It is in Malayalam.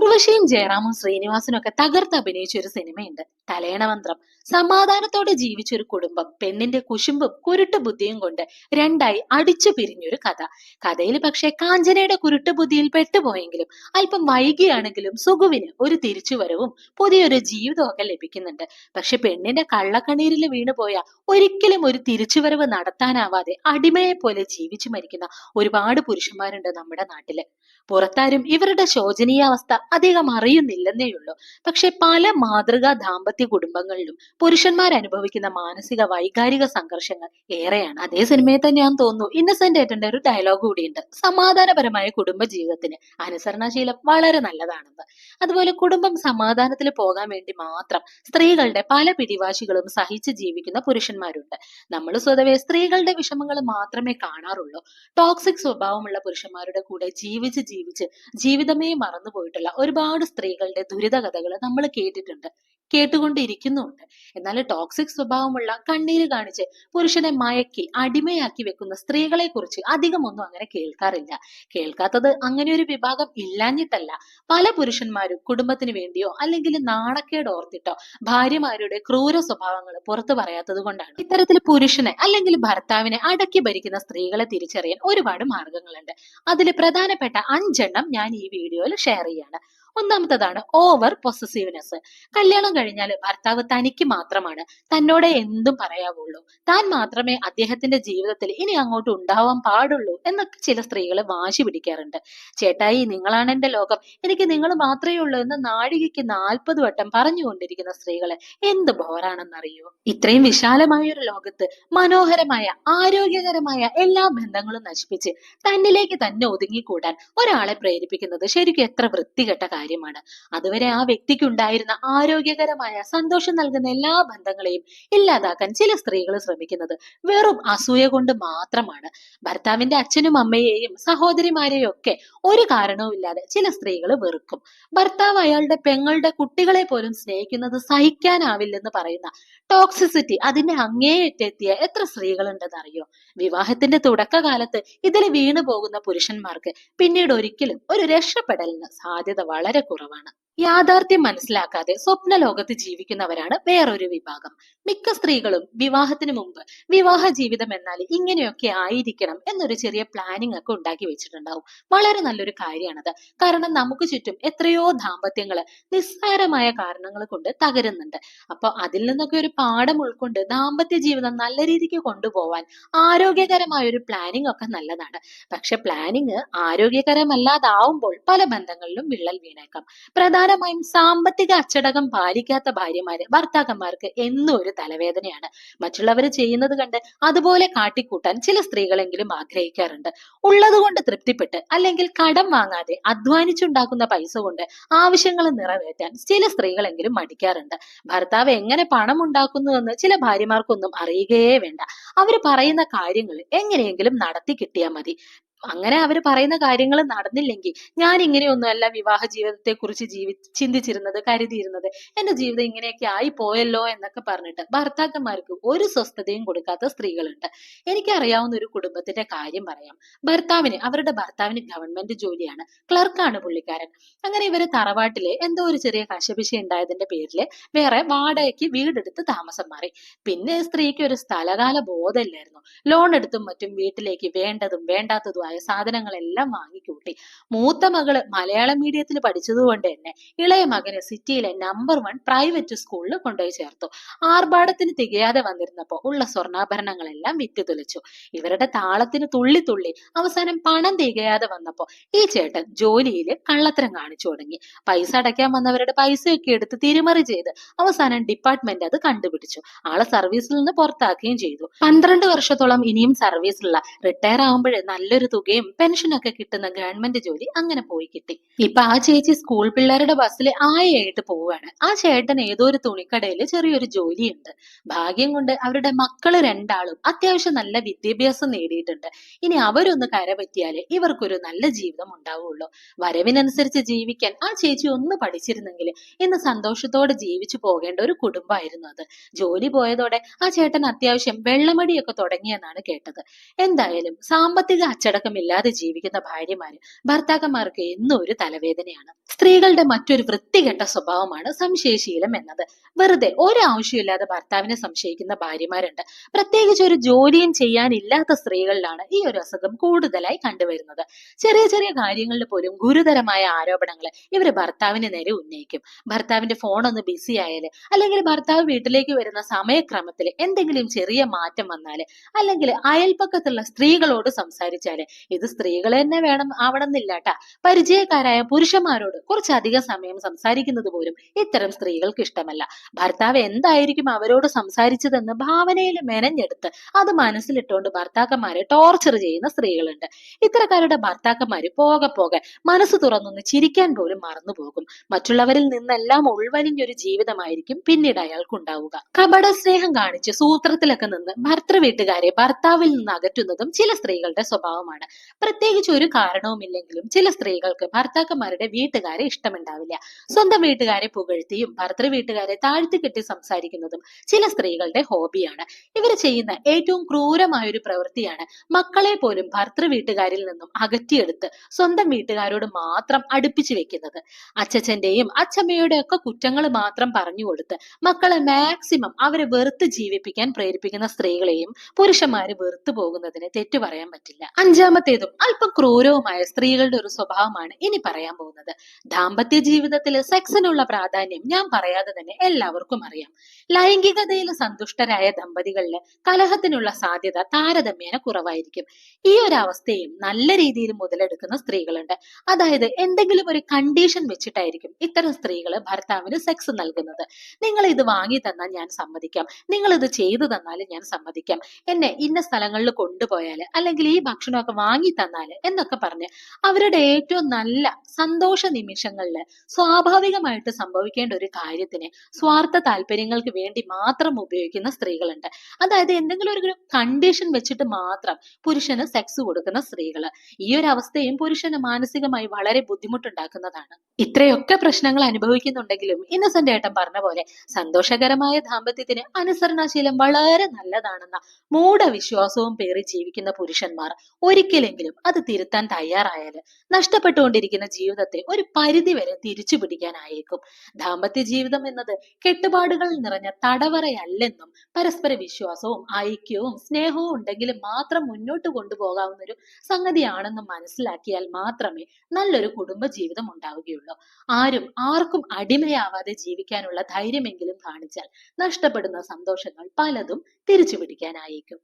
ഉർവശിയും ജയറാമും ശ്രീനിവാസനും ഒക്കെ തകർത്ത് അഭിനയിച്ച ഒരു സിനിമയുണ്ട്. തലേണമന്ത്രം. സമാധാനത്തോടെ ജീവിച്ച ഒരു കുടുംബം. പെണ്ണിന്റെ കുശുമ്പും കുരുട്ട് ബുദ്ധിയും കൊണ്ട് രണ്ടായി അടിച്ചു പിരിഞ്ഞൊരു കഥ. കഥയിൽ പക്ഷേ കാഞ്ചനയുടെ കുരുട്ട് ബുദ്ധിയിൽ പെട്ടുപോയെങ്കിലും അല്പം വൈകിയാണെങ്കിലും സുഖുവിന് ഒരു തിരിച്ചുവരവും പുതിയൊരു ജീവിതമൊക്കെ ലഭിക്കുന്നുണ്ട്. പക്ഷെ പെണ്ണിന്റെ കള്ളക്കണ്ണീരിൽ വീണുപോയ ഒരിക്കലും ഒരു തിരിച്ചുവരവ് നടത്താനാവാതെ അടിമയെ പോലെ ജീവിച്ചു മരിക്കുന്ന ഒരുപാട് പുരുഷന്മാരുണ്ട് നമ്മുടെ നാട്ടിൽ. പുറത്താരും ഇവരുടെ ശോചനീയാവസ്ഥ അധികം അറിയുന്നില്ലെന്നേയുള്ളൂ പക്ഷെ പല മാതൃകാ ദാമ്പത്യ കുടുംബങ്ങളിലും പുരുഷന്മാർ അനുഭവിക്കുന്ന മാനസിക വൈകാരിക സംഘർഷങ്ങൾ ഏറെയാണ്. അതേ സിനിമയിൽ ഞാൻ തോന്നുന്നു. ഇന്നസെന്റ് ഏട്ടന്റെ ഒരു ഡയലോഗ് കൂടിയുണ്ട്. സമാധാനപരമായ കുടുംബ ജീവിതത്തിന് അനുസരണശീലം വളരെ നല്ലതാണെന്ന്. അതുപോലെ കുടുംബം സമാധാനത്തിൽ പോകാൻ വേണ്ടി മാത്രം സ്ത്രീകളുടെ പല പിടിവാശികളും സഹിച്ച് ജീവിക്കുന്ന പുരുഷന്മാരുണ്ട്. നമ്മൾ സ്വതവേ സ്ത്രീകളുടെ വിഷമങ്ങൾ മാത്രമേ കാണാറുള്ളൂ. ടോക്സിക് സ്വഭാവമുള്ള പുരുഷന്മാരുടെ കൂടെ ജീവിച്ച് ജീവിച്ച് ജീവിതമേ മറന്നുപോയിട്ടുള്ള ഒരുപാട് സ്ത്രീകളുടെ ദുരിത കഥകൾ നമ്മൾ കേട്ടിട്ടുണ്ട്. കേട്ടുകൊണ്ടിരിക്കുന്നുമുണ്ട് എന്നാൽ ടോക്സിക് സ്വഭാവമുള്ള കണ്ണീര് കാണിച്ച് പുരുഷനെ മയക്കി അടിമയാക്കി വെക്കുന്ന സ്ത്രീകളെ കുറിച്ച് അധികമൊന്നും അങ്ങനെ കേൾക്കാറില്ല. കേൾക്കാത്തത് അങ്ങനെ ഒരു വിഭാഗം ഇല്ലാഞ്ഞിട്ടല്ല. പല പുരുഷന്മാരും കുടുംബത്തിന് വേണ്ടിയോ അല്ലെങ്കിൽ നാണക്കേട് ഓർത്തിട്ടോ ഭാര്യമാരുടെ ക്രൂര സ്വഭാവങ്ങൾ പുറത്തു പറയാത്തത് കൊണ്ടാണ്. ഇത്തരത്തിൽ പുരുഷനെ അല്ലെങ്കിൽ ഭർത്താവിനെ അടക്കി ഭരിക്കുന്ന സ്ത്രീകളെ തിരിച്ചറിയാൻ ഒരുപാട് മാർഗങ്ങളുണ്ട്. അതിൽ പ്രധാനപ്പെട്ട അഞ്ചെണ്ണം ഞാൻ ഈ വീഡിയോയിൽ ഷെയർ ചെയ്യാണ്. ഒന്നാമത്തതാണ് ഓവർ പൊസസീവ്നെസ് കല്യാണം കഴിഞ്ഞാൽ ഭർത്താവ് തനിക്ക് മാത്രമാണ്. തന്നോട് എന്തും പറയാവുള്ളൂ. താൻ മാത്രമേ അദ്ദേഹത്തിന്റെ ജീവിതത്തിൽ ഇനി അങ്ങോട്ട് ഉണ്ടാവാൻ പാടുള്ളൂ എന്നൊക്കെ ചില സ്ത്രീകൾ വാശി പിടിക്കാറുണ്ട്. ചേട്ടായി നിങ്ങളാണ് എന്റെ ലോകം. എനിക്ക് നിങ്ങൾ മാത്രമേ ഉള്ളൂ എന്ന് നാഴികയ്ക്ക് നാൽപ്പത് വട്ടം പറഞ്ഞുകൊണ്ടിരിക്കുന്ന സ്ത്രീകൾ എന്ത് ബോറാണെന്നറിയോ? ഇത്രയും വിശാലമായ ഒരു ലോകത്ത് മനോഹരമായ ആരോഗ്യകരമായ എല്ലാ ബന്ധങ്ങളും നശിപ്പിച്ച് തന്നിലേക്ക് തന്നെ ഒതുങ്ങിക്കൂടാൻ ഒരാളെ പ്രേരിപ്പിക്കുന്നത് ശരിക്കും എത്ര വൃത്തികെട്ട കാര്യമാണ്. അതുവരെ ആ വ്യക്തിക്ക് ഉണ്ടായിരുന്ന ആരോഗ്യകരമായ സന്തോഷം നൽകുന്ന എല്ലാ ബന്ധങ്ങളെയും ഇല്ലാതാക്കാൻ ചില സ്ത്രീകൾ ശ്രമിക്കുന്നത് വെറും അസൂയ കൊണ്ട് മാത്രമാണ്. ഭർത്താവിന്റെ അച്ഛനും അമ്മയെയും സഹോദരിമാരെയും ഒക്കെ ഒരു കാരണവുമില്ലാതെ ചില സ്ത്രീകൾ വെറുക്കും. ഭർത്താവ് അയാളുടെ പെങ്ങളുടെ കുട്ടികളെ പോലും സ്നേഹിക്കുന്നത് സഹിക്കാനാവില്ലെന്ന് പറയുന്ന ടോക്സിസിറ്റി അതിന്റെ അങ്ങേയറ്റെത്തിയ എത്ര സ്ത്രീകളുണ്ടെന്ന് അറിയോ വിവാഹത്തിന്റെ തുടക്കകാലത്ത് ഇതിൽ വീണു പോകുന്ന പുരുഷന്മാർക്ക് പിന്നീട് ഒരിക്കലും ഒരു രക്ഷപ്പെടലിന് സാധ്യത വളരെ കുറവാണ്. യാഥാർത്ഥ്യം മനസ്സിലാക്കാതെ സ്വപ്ന ലോകത്ത് ജീവിക്കുന്നവരാണ് വേറൊരു വിഭാഗം. മിക്ക സ്ത്രീകളും വിവാഹത്തിന് മുമ്പ് വിവാഹ ജീവിതം എന്നാൽ ഇങ്ങനെയൊക്കെ ആയിരിക്കണം എന്നൊരു ചെറിയ പ്ലാനിങ് ഒക്കെ ഉണ്ടാക്കി വെച്ചിട്ടുണ്ടാവും. വളരെ നല്ലൊരു കാര്യമാണത്. കാരണം നമുക്ക് ചുറ്റും എത്രയോ ദാമ്പത്യങ്ങൾ നിസ്സാരമായ കാരണങ്ങൾ കൊണ്ട് തകരുന്നുണ്ട്. അപ്പൊ അതിൽ നിന്നൊക്കെ ഒരു പാഠം ഉൾക്കൊണ്ട് ദാമ്പത്യ ജീവിതം നല്ല രീതിക്ക് കൊണ്ടുപോവാൻ ആരോഗ്യകരമായ ഒരു പ്ലാനിങ് ഒക്കെ നല്ലതാണ്. പക്ഷെ പ്ലാനിങ് ആരോഗ്യകരമല്ലാതാവുമ്പോൾ പല ബന്ധങ്ങളിലും വിള്ളൽ വീണേക്കാം. പ്രധാനമായും സാമ്പത്തിക അച്ചടക്കം പാലിക്കാത്ത ഭാര്യമാര് ഭർത്താക്കന്മാർക്ക് എന്നും ഒരു തലവേദനയാണ്. മറ്റുള്ളവർ ചെയ്യുന്നത് കണ്ട് അതുപോലെ കാട്ടിക്കൂട്ടാൻ ചില സ്ത്രീകളെങ്കിലും ആഗ്രഹിക്കാറുണ്ട്. ഉള്ളതുകൊണ്ട് തൃപ്തിപ്പെട്ട് അല്ലെങ്കിൽ കടം വാങ്ങാതെ അധ്വാനിച്ചുണ്ടാക്കുന്ന പൈസ കൊണ്ട് ആവശ്യങ്ങൾ നിറവേറ്റാൻ ചില സ്ത്രീകളെങ്കിലും മടിക്കാറുണ്ട്. ഭർത്താവ് എങ്ങനെ പണം ഉണ്ടാക്കുന്നു എന്ന് ചില ഭാര്യമാർക്കൊന്നും അറിയുകയേ വേണ്ട. അവർ പറയുന്ന കാര്യങ്ങൾ എങ്ങനെയെങ്കിലും നടത്തി കിട്ടിയാൽ മതി. അങ്ങനെ അവർ പറയുന്ന കാര്യങ്ങൾ നടന്നില്ലെങ്കിൽ ഞാൻ ഇങ്ങനെയൊന്നുമല്ല വിവാഹ ജീവിതത്തെ കുറിച്ച് ജീവി ചിന്തിച്ചിരുന്നത് കരുതിയിരുന്നത്. എന്റെ ജീവിതം ഇങ്ങനെയൊക്കെ ആയി പോയല്ലോ എന്നൊക്കെ പറഞ്ഞിട്ട് ഭർത്താക്കന്മാർക്ക് ഒരു സ്വസ്ഥതയും കൊടുക്കാത്ത സ്ത്രീകളുണ്ട്. എനിക്കറിയാവുന്ന ഒരു കുടുംബത്തിന്റെ കാര്യം പറയാം. ഭർത്താവിന് അവരുടെ ഭർത്താവിന് ഗവൺമെന്റ് ജോലിയാണ്. ക്ലർക്കാണ് പുള്ളിക്കാരൻ. അങ്ങനെ ഇവർ തറവാട്ടിലെ എന്തോ ഒരു ചെറിയ കശപിശ ഉണ്ടായതിന്റെ പേരിൽ വേറെ വാടകയ്ക്ക് വീടെടുത്ത് താമസം മാറി. പിന്നെ സ്ത്രീക്ക് ഒരു സ്ഥലകാല ബോധമില്ലായിരുന്നു. ലോൺ എടുത്തും മറ്റും വീട്ടിലേക്ക് വേണ്ടതും വേണ്ടാത്തതുമായ സാധനങ്ങളെല്ലാം വാങ്ങിക്കൂട്ടി മൂത്ത മകൾ മലയാളം മീഡിയത്തിൽ പഠിച്ചതുകൊണ്ട് തന്നെ ഇളയ മകനെ സിറ്റിയിലെ നമ്പർ വൺ പ്രൈവറ്റ് സ്കൂളിൽ കൊണ്ടുപോയി ചേർത്തു. ആർഭാടത്തിന് തികയാതെ വന്നിരുന്നപ്പോ ഉള്ള സ്വർണാഭരണങ്ങളെല്ലാം വിറ്റ് തുലച്ചു ഇവരുടെ താളത്തിന് തുള്ളി തുള്ളി അവസാനം പണം തികയാതെ വന്നപ്പോ ഈ ചേട്ടൻ ജോലിയിൽ കള്ളത്തരം കാണിച്ചു തുടങ്ങി. പൈസ അടയ്ക്കാൻ വന്നവരുടെ പൈസയൊക്കെ എടുത്ത് തിരിമറി ചെയ്ത് അവസാനം ഡിപ്പാർട്ട്മെന്റ് അത് കണ്ടുപിടിച്ചു. ആളെ സർവീസിൽ നിന്ന് പുറത്താക്കുകയും ചെയ്തു. പന്ത്രണ്ട് വർഷത്തോളം ഇനിയും സർവീസിലുള്ള റിട്ടയർ ആകുമ്പോഴേ നല്ലൊരു തുകയും പെൻഷനൊക്കെ കിട്ടുന്ന ഗവൺമെന്റ് ജോലി അങ്ങനെ പോയി കിട്ടി. ഇപ്പൊ ആ ചേച്ചി സ്കൂൾ പിള്ളേരുടെ ബസ്സിൽ ആയയായിട്ട് പോവുകയാണ് ആ ചേട്ടൻ ഏതോ ഒരു തുണിക്കടയിൽ ചെറിയൊരു ജോലിയുണ്ട്. ഭാഗ്യം കൊണ്ട് അവരുടെ മക്കൾ രണ്ടാളും അത്യാവശ്യം നല്ല വിദ്യാഭ്യാസം നേടിയിട്ടുണ്ട്. ഇനി അവരൊന്ന് കരപറ്റിയാലേ ഇവർക്കൊരു നല്ല ജീവിതം ഉണ്ടാവുള്ളൂ. വരവിനനുസരിച്ച് ജീവിക്കാൻ ആ ചേച്ചി ഒന്ന് പഠിച്ചിരുന്നെങ്കിൽ ഇന്ന് സന്തോഷത്തോടെ ജീവിച്ചു പോകേണ്ട ഒരു കുടുംബമായിരുന്നു അത്. ജോലി പോയതോടെ ആ ചേട്ടൻ അത്യാവശ്യം വെള്ളമടിയൊക്കെ തുടങ്ങിയെന്നാണ് കേട്ടത്. എന്തായാലും സാമ്പത്തിക അച്ചടക്കമില്ലാതെ ജീവിക്കുന്ന ഭാര്യമാര് ഭർത്താക്കന്മാർക്ക് എന്നും ഒരു തലവേദനയാണ്. സ്ത്രീകളുടെ മറ്റൊരു വൃത്തികെട്ട സ്വഭാവമാണ് സംശയശീലം എന്നത്. വെറുതെ ഒരാവശ്യമില്ലാതെ ഭർത്താവിനെ സംശയിക്കുന്ന ഭാര്യമാരുണ്ട്. പ്രത്യേകിച്ച് ഒരു ജോലിയും ചെയ്യാനില്ലാത്ത സ്ത്രീകളിലാണ് ഈ ഒരു അസുഖം കൂടുതലായി കണ്ടുവരുന്നത്. ചെറിയ ചെറിയ കാര്യങ്ങളിൽ പോലും ഗുരുതരമായ ആരോപണങ്ങൾ ഇവർ ഭർത്താവിന് നേരെ ഉന്നയിക്കും. ഭർത്താവിന്റെ ഫോൺ ഒന്ന് ബിസി ആയാൽ അല്ലെങ്കിൽ ഭർത്താവ് വീട്ടിലേക്ക് വരുന്ന സമയക്രമത്തിൽ എന്തെങ്കിലും ചെറിയ മാറ്റം വന്നാൽ അല്ലെങ്കിൽ അയൽപ്പക്കത്തുള്ള സ്ത്രീകളോട് സംസാരിച്ചാൽ ഇത് സ്ത്രീകൾ തന്നെ വേണം ആവണമെന്നില്ല എന്നില്ല പരിചയക്കാരായ പുരുഷന്മാരോട് കുറച്ചധികം സമയം സംസാരിക്കുന്നത് പോലും ഇത്തരം സ്ത്രീകൾക്ക് ഇഷ്ടമല്ല. ഭർത്താവ് എന്തായിരിക്കും അവരോട് സംസാരിച്ചതെന്ന് ഭാവനയിൽ മെനഞ്ഞെടുത്ത് അത് മനസ്സിലിട്ടുകൊണ്ട് ഭർത്താക്കന്മാരെ ടോർച്ചർ ചെയ്യുന്ന സ്ത്രീകളുണ്ട്. ഇത്തരക്കാരുടെ ഭർത്താക്കന്മാര് പോകെ പോകെ മനസ്സ് തുറന്നൊന്ന് ചിരിക്കാൻ പോലും മറന്നു പോകും. മറ്റുള്ളവരിൽ നിന്നെല്ലാം ഉൾവലിഞ്ഞൊരു ജീവിതമായിരിക്കും പിന്നീട് അയാൾക്ക് ഉണ്ടാവുക കപട സ്നേഹം കാണിച്ച് സൂത്രത്തിലൊക്കെ നിന്ന് ഭർത്തൃ വീട്ടുകാരെ ഭർത്താവിൽ നിന്ന് അകറ്റുന്നതും ചില സ്ത്രീകളുടെ സ്വഭാവമാണ്. പ്രത്യേകിച്ച് ഒരു കാരണവുമില്ലെങ്കിലും ചില സ്ത്രീകൾക്ക് ഭർത്താക്കന്മാരുടെ വീട്ടുകാരെ ഇഷ്ടമുണ്ടാവില്ല. സ്വന്തം വീട്ടുകാരെ പുകഴ്ത്തിയും ഭർത്തൃ വീട്ടുകാരെ താഴ്ത്തി കെട്ടി സംസാരിക്കുന്നതും ചില സ്ത്രീകളുടെ ഹോബിയാണ്. ഇവർ ചെയ്യുന്ന ഏറ്റവും ക്രൂരമായ ഒരു പ്രവൃത്തിയാണ് മക്കളെ പോലും ഭർത്തൃ വീട്ടുകാരിൽ നിന്നും അകറ്റിയെടുത്ത് സ്വന്തം വീട്ടുകാരോട് മാത്രം അടുപ്പിച്ചു വെക്കുന്നത്. അച്ഛച്ചന്റെയും അച്ഛമ്മയുടെ ഒക്കെ കുറ്റങ്ങൾ മാത്രം പറഞ്ഞു കൊടുത്ത് മക്കളെ മാക്സിമം അവരെ വെറുത്ത് ജീവിപ്പിക്കാൻ പ്രേരിപ്പിക്കുന്ന സ്ത്രീകളെയും പുരുഷന്മാര് വെറുത്തു പോകുന്നതിന് തെറ്റു പറയാൻ പറ്റില്ല. അഞ്ചാമത്തേതും അല്പം ക്രൂരവുമായ സ്ത്രീകളുടെ ഒരു സ്വഭാവമാണ് ഇനി പറയാൻ പോകുന്നത്. ദാമ്പത്യ ജീവിതത്തിൽ സെക്സിനുള്ള പ്രാധാന്യം ഞാൻ പറയാതെ തന്നെ എല്ലാവർക്കും അറിയാം. ലൈംഗികതയിൽ സന്തുഷ്ടരായ ദമ്പതികളിൽ കലഹത്തിനുള്ള സാധ്യത താരതമ്യേന കുറവായിരിക്കും. ഈ ഒരു അവസ്ഥയും നല്ല രീതിയിൽ മുതലെടുക്കുന്ന സ്ത്രീകളുണ്ട്. അതായത് എന്തെങ്കിലും ഒരു കണ്ടീഷൻ വെച്ചിട്ടായിരിക്കും ഇത്തരം സ്ത്രീകൾ ഭർത്താവിന് സെക്സ് നൽകുന്നത്. നിങ്ങൾ ഇത് വാങ്ങി തന്നാൽ ഞാൻ സമ്മതിക്കാം. നിങ്ങൾ ഇത് ചെയ്തു തന്നാൽ ഞാൻ സമ്മതിക്കാം. എന്നെ ഇന്ന സ്ഥലങ്ങളിൽ കൊണ്ടുപോയാൽ അല്ലെങ്കിൽ ഈ ഭക്ഷണമൊക്കെ വാങ്ങി തന്നാൽ എന്നൊക്കെ പറഞ്ഞ് അവരുടെ ഏറ്റവും നല്ല സന്തോഷ നിമിഷങ്ങളിൽ സ്വാഭാവികമായിട്ട് സംഭവിക്കേണ്ട ഒരു കാര്യത്തിന് സ്വാർത്ഥ താല്പര്യങ്ങൾക്ക് വേണ്ടി മാത്രം ഉപയോഗിക്കുന്ന സ്ത്രീകളുണ്ട്. അതായത് എന്തെങ്കിലും ഒരു കണ്ടീഷൻ വെച്ചിട്ട് മാത്രം പുരുഷന് സെക്സ് കൊടുക്കുന്ന സ്ത്രീകൾ ഈ ഒരു അവസ്ഥയും പുരുഷന് മാനസികമായി വളരെ ബുദ്ധിമുട്ടുണ്ടാക്കുന്നതാണ്. ഇത്രയൊക്കെ പ്രശ്നങ്ങൾ അനുഭവിക്കുന്നുണ്ടെങ്കിലും ഇന്നസെന്റ് ഏട്ടൻ പറഞ്ഞ പോലെ സന്തോഷകരമായ ദാമ്പത്യത്തിന് അനുസരണാശീലം വളരെ നല്ലതാണെന്ന മൂഢവിശ്വാസവും പേറി ജീവിക്കുന്ന പുരുഷന്മാർ ഒരിക്കലെങ്കിലും അത് തിരുത്താൻ തയ്യാറായാൽ നഷ്ടപ്പെട്ടുകൊണ്ടിരിക്കുന്ന ജീവിതത്തെ ഒരു പരിധി വരെ തിരിച്ചു പിടിക്കാനായേക്കും. ദാമ്പത്യ ജീവിതം എന്നത് കെട്ടുപാടുകൾ നിറഞ്ഞ തടവറയല്ലെന്നും പരസ്പര വിശ്വാസവും ഐക്യവും സ്നേഹവും ഉണ്ടെങ്കിൽ മാത്രം മുന്നോട്ട് കൊണ്ടുപോകാവുന്ന ഒരു സംഗതിയാണെന്നും മനസ്സിലാക്കിയാൽ മാത്രമേ നല്ലൊരു കുടുംബ ജീവിതം ഉണ്ടാവുകയുള്ളൂ. ആരും ആർക്കും അടിമയാവാതെ ജീവിക്കാനുള്ള ധൈര്യമെങ്കിലും കാണിച്ചാൽ നഷ്ടപ്പെടുന്ന സന്തോഷങ്ങൾ പലതും തിരിച്ചു പിടിക്കാനായേക്കും.